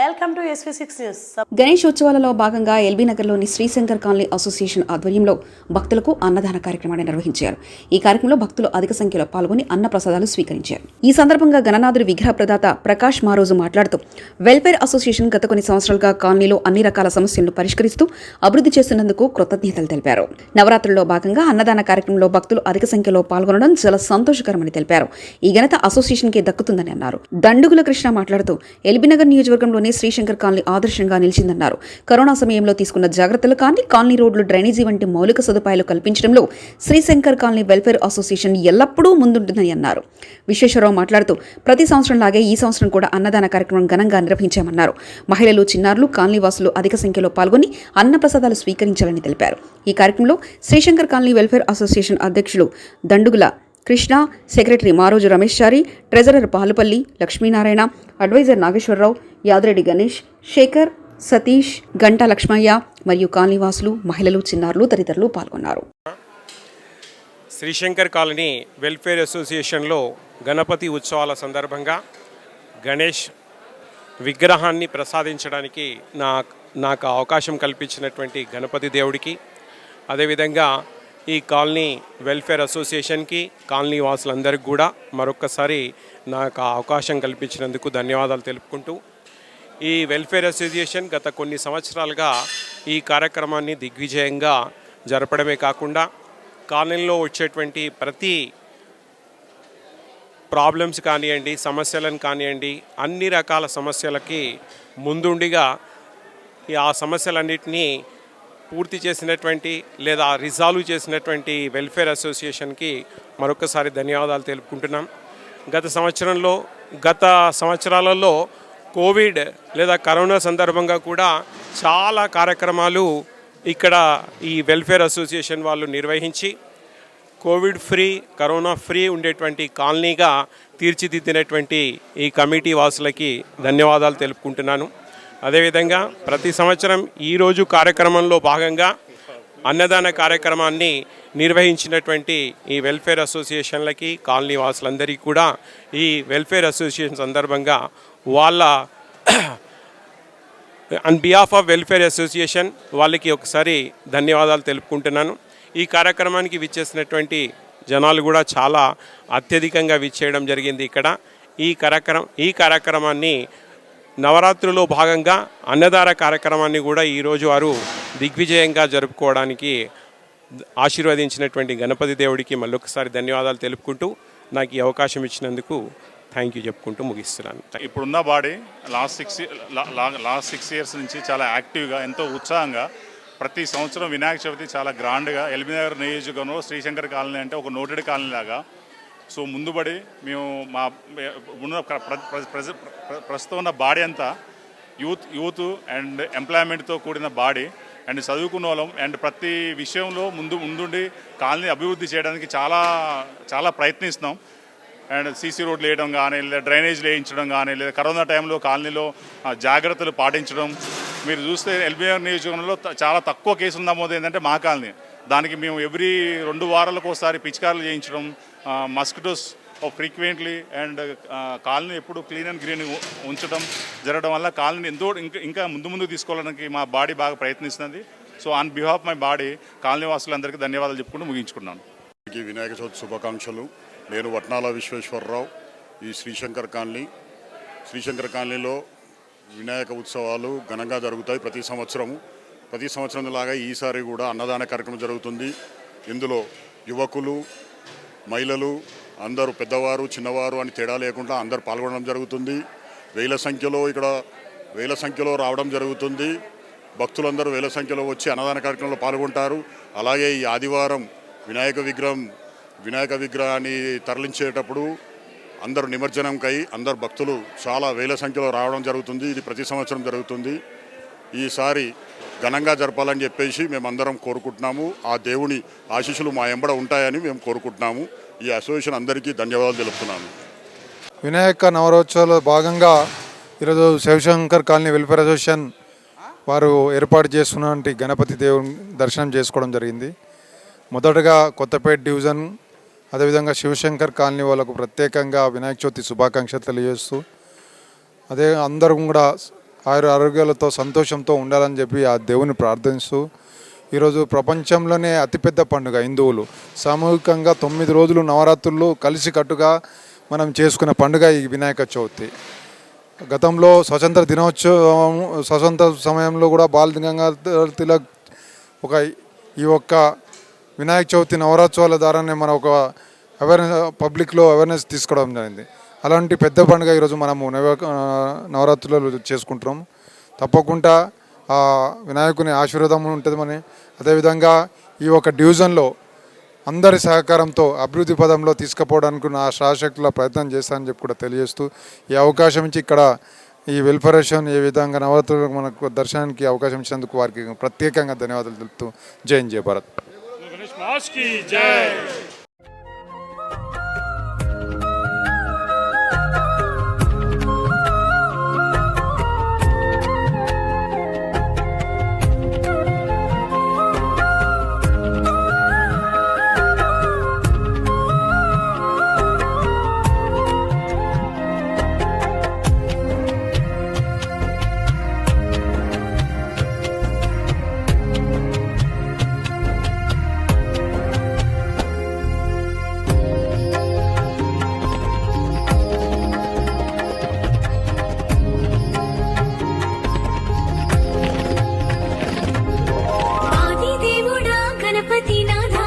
Welcome to SV six news Ganesh ఉత్సవాలలో భాగంగా LB నగర్లోని శ్రీశంకర్ కాలనీ అసోసియేషన్ ఆధ్వర్యంలో భక్తులకు అన్నదాన కార్యక్రమాన్ని నిర్వహించారు. ఈ కార్యక్రమంలో భక్తులు అధిక సంఖ్యలో పాల్గొని అన్న ప్రసాదాలు స్వీకరించారు. ఈ సందర్భంగా గణనాథుడి విగ్రహ ప్రదాత ప్రకాష్ మారోజు మాట్లాడుతూ వెల్ఫేర్ అసోసియేషన్ గత కొన్ని సంవత్సరాలుగా కాలనీలో అన్ని రకాల సమస్యలను పరిష్కరిస్తూ అభివృద్ధి చేస్తున్నందుకు కృతజ్ఞతలు తెలిపారు. నవరాత్రుల్లో భాగంగా అన్నదాన కార్యక్రమంలో భక్తులు అధిక సంఖ్యలో పాల్గొనడం చాలా సంతోషకరమని తెలిపారు. ఈ ఘనత అసోసియేషన్కి దక్కుతుందని అన్నారు. దండుగుల కృష్ణ మాట్లాడుతూ ఎల్బీనగర్ నియోజకవర్గంలోని శ్రీశంకర్ కాలనీ ఆదర్శంగా నిలిచిందన్నారు. కరోనా సమయంలో తీసుకున్న జాగ్రత్తలు కానీ కాలనీ రోడ్లు డ్రైనేజీ వంటి మౌలిక సదుపాయాలు కల్పించడంలో శ్రీశంకర్ కాలనీ వెల్ఫేర్ అసోసియేషన్ ఎల్లప్పుడూ ముందుంటుందని అన్నారు. విశ్వేశ్వరరావు మాట్లాడుతూ ప్రతి సంవత్సరం లాగే ఈ సంవత్సరం కూడా అన్నదాన కార్యక్రమం ఘనంగా నిర్వహించామన్నారు. మహిళలు చిన్నారులు కాలనీ వాసులు అధిక సంఖ్యలో పాల్గొని అన్నప్రసాదాలు స్వీకరించాలని తెలిపారు. ఈ కార్యక్రమంలో శ్రీశంకర్ కాలనీ వెల్ఫేర్ అసోసియేషన్ అధ్యక్షులు Dandugula Krishna secretary Maroju Ramesh Chari treasurer Palupalli Lakshminarayana advisor Nageswararao Yadireddy Ganesh Shekar Satish Ganta Lakshmaiah మరియు కాలనీవాసులు మహిళలు చిన్నారులు తదితరులు పాల్గొన్నారు. శ్రీశంకర్ కాలనీ వెల్ఫేర్ అసోసియేషన్లో గణపతి ఉత్సవాల సందర్భంగా గణేష్ విగ్రహాన్ని ప్రసాదించడానికి నా నాకు అవకాశం కల్పించినటువంటి గణపతి దేవుడికి అదేవిధంగా ఈ కాలనీ వెల్ఫేర్ అసోసియేషన్కి కాలనీ వాసులందరికీ కూడా మరొక్కసారి నాకు ఆ అవకాశం కల్పించినందుకు ధన్యవాదాలు తెలుపుకుంటూ ఈ వెల్ఫేర్ అసోసియేషన్ గత కొన్ని సంవత్సరాలుగా ఈ కార్యక్రమాన్ని దిగ్విజయంగా జరపడమే కాకుండా కాలనీలో వచ్చేటువంటి ప్రతి ప్రాబ్లమ్స్ కానివ్వండి సమస్యలను కానివ్వండి అన్ని రకాల సమస్యలకి ముందుండిగా ఈ ఆ సమస్యలన్నింటినీ పూర్తి చేసినటువంటి లేదా రిజాల్వ్ చేసినటువంటి వెల్ఫేర్ అసోసియేషన్కి మరొకసారి ధన్యవాదాలు తెలుపుకుంటున్నాం. గత సంవత్సరంలో గత సంవత్సరాలలో కోవిడ్ లేదా కరోనా సందర్భంగా కూడా చాలా కార్యక్రమాలు ఇక్కడ ఈ వెల్ఫేర్ అసోసియేషన్ వాళ్ళు నిర్వహించి కోవిడ్ ఫ్రీ కరోనా ఫ్రీ ఉండేటువంటి కాలనీగా తీర్చిదిద్దినటువంటి ఈ కమిటీ వాసులకి ధన్యవాదాలు తెలుపుకుంటున్నాను. అదేవిధంగా ప్రతి సంవత్సరం ఈరోజు కార్యక్రమంలో భాగంగా అన్నదాన కార్యక్రమాన్ని నిర్వహించినటువంటి ఈ వెల్ఫేర్ అసోసియేషన్లకి కాలనీ వాసులందరికీ కూడా ఈ వెల్ఫేర్ అసోసియేషన్ సందర్భంగా వాళ్ళ on behalf of welfare association వాళ్ళకి ఒకసారి ధన్యవాదాలు తెలుపుకుంటున్నాను. ఈ కార్యక్రమానికి విచ్చేసినటువంటి జనాలు కూడా చాలా అత్యధికంగా విచ్చేయడం జరిగింది ఇక్కడ. ఈ కార్యక్రమం ఈ కార్యక్రమాన్ని నవరాత్రులో భాగంగా అన్నదార కార్యక్రమాన్ని కూడా ఈరోజు వారు దిగ్విజయంగా జరుపుకోవడానికి ఆశీర్వదించినటువంటి గణపతి దేవుడికి మళ్ళొకసారి ధన్యవాదాలు తెలుపుకుంటూ నాకు ఈ అవకాశం ఇచ్చినందుకు థ్యాంక్ యూ చెప్పుకుంటూ ముగిస్తున్నాను. ఇప్పుడున్న body last six last six years నుంచి చాలా యాక్టివ్గా ఎంతో ఉత్సాహంగా ప్రతి సంవత్సరం వినాయక చవితి చాలా గ్రాండ్గా ఎల్బీనగర్ నియోజకవర్గంలో శ్రీశంకర్ కాలనీ అంటే ఒక నోటెడ్ కాలనీ లాగా. సో ముందుబడి మేము మా ఉన్న ప్ర- ప్ర- ప్రస్తుతం ఉన్న బాడీ అంతా యూత్ యూత్ అండ్ ఎంప్లాయ్మెంట్తో కూడిన బాడీ. అండ్ చదువుకున్న వాళ్ళం. అండ్ ప్రతి విషయంలో ముందు ముందుండి కాలనీ అభివృద్ధి చేయడానికి చాలా చాలా ప్రయత్నిస్తున్నాం. అండ్ సీసీ రోడ్లు వేయడం కానీ లేదా డ్రైనేజ్ వేయించడం కానీ లేదా కరోనా టైంలో కాలనీలో జాగ్రత్తలు పాటించడం. మీరు చూస్తే ఎల్బీఆర్ నియోజకవర్గంలో చాలా తక్కువ కేసులు నమోదు ఏంటంటే మా కాలనీ. దానికి మేము ఎవ్రీ రెండు వారాలకు ఒకసారి పిచికారులు చేయించడం మస్కిటోస్ ఫ్రీక్వెంట్లీ అండ్ కాలనీ ఎప్పుడు క్లీన్ అండ్ గ్రీన్ ఉంచడం జరగడం వల్ల కాలనీ ఎంతో ఇంకా ఇంకా ముందు ముందు తీసుకోవడానికి మా బాడీ బాగా ప్రయత్నిస్తుంది. So on behalf my body colony వాసులందరికీ ధన్యవాదాలు చెప్పుకుంటూ ముగించుకున్నాను. వినాయక చవితి శుభాకాంక్షలు. నేను వట్నాల విశ్వేశ్వరరావు ఈ శ్రీశంకర్ కాలనీ. శ్రీశంకర్ కాలనీలో వినాయక ఉత్సవాలు ఘనంగా జరుగుతాయి ప్రతి సంవత్సరము. ప్రతి సంవత్సరం లాగా ఈసారి కూడా అన్నదాన కార్యక్రమం జరుగుతుంది. ఇందులో యువకులు మహిళలు అందరూ పెద్దవారు చిన్నవారు అని తేడా లేకుండా అందరూ పాల్గొనడం జరుగుతుంది. వేల సంఖ్యలో ఇక్కడ వేల సంఖ్యలో రావడం జరుగుతుంది. భక్తులందరూ వేల సంఖ్యలో వచ్చి అన్నదాన కార్యక్రమంలో పాల్గొంటారు. అలాగే ఈ ఆదివారం వినాయక విగ్రహం వినాయక విగ్రహాన్ని తరలించేటప్పుడు అందరూ నిమజ్జనంకై అందరు భక్తులు చాలా వేల సంఖ్యలో రావడం జరుగుతుంది. ఇది ప్రతి సంవత్సరం జరుగుతుంది. ఈసారి ఘనంగా జరపాలని చెప్పేసి మేమందరం కోరుకుంటున్నాము. ఆ దేవుని ఆశీస్సులు మా ఎంబడ ఉంటాయని మేము కోరుకుంటున్నాము. ఈ అసోసియేషన్ అందరికీ ధన్యవాదాలు తెలుపుతున్నాను. వినాయక నవరోత్సవాల్లో భాగంగా ఈరోజు శివశంకర్ కాలనీ వెల్ఫేర్ అసోసియేషన్ వారు ఏర్పాటు చేసుకున్నటువంటి గణపతి దేవుని దర్శనం చేసుకోవడం జరిగింది. మొదటగా కొత్తపేట డివిజన్ అదేవిధంగా శివశంకర్ కాలనీ వాళ్ళకు ప్రత్యేకంగా వినాయక చవితి శుభాకాంక్షలు తెలియజేస్తూ అదే అందరం కూడా ఆయుర ఆరోగ్యాలతో సంతోషంతో ఉండాలని చెప్పి ఆ దేవుని ప్రార్థిస్తూ ఈరోజు ప్రపంచంలోనే అతిపెద్ద పండుగ హిందువులు. సామూహికంగా తొమ్మిది రోజులు నవరాత్రులు కలిసికట్టుగా మనం చేసుకునే పండుగ ఈ వినాయక చవితి. గతంలో స్వతంత్ర దినోత్సవం స్వతంత్ర సమయంలో కూడా బాల గంగాధర్ తిలక్ ఒక ఈ ఒక్క వినాయక చవితి నవరాత్సవాల ద్వారానే మన ఒక అవేర్నెస్ పబ్లిక్లో అవేర్నెస్ తీసుకోవడం జరిగింది. అలాంటి పెద్ద పండుగ ఈరోజు మనము నవ నవరాత్రులలో చేసుకుంటున్నాం. తప్పకుండా ఆ వినాయకుని ఆశీర్వాదం ఉంటుంది మన అదేవిధంగా ఈ ఒక డివిజన్లో అందరి సహకారంతో అభివృద్ధి పదంలో తీసుకుపోవడానికి నా శాశక్తుల ప్రయత్నం చేస్తానని చెప్పి కూడా తెలియజేస్తూ ఈ అవకాశం ఇచ్చి ఇక్కడ ఈ వెల్ఫరేషన్ ఏ విధంగా నవరాత్రులకు మనకు దర్శనానికి అవకాశం ఇచ్చినందుకు వారికి ప్రత్యేకంగా ధన్యవాదాలు తెలుపుతూ జై జయ భారత్. राष्ट्र की जय। ना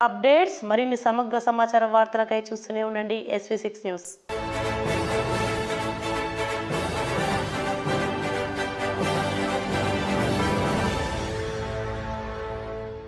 అప్డేట్స్ మరిన్ని సమగ్ర సమాచార వార్తలకై చూస్తూనే ఉండండి ఎస్వి సిక్స్ న్యూస్.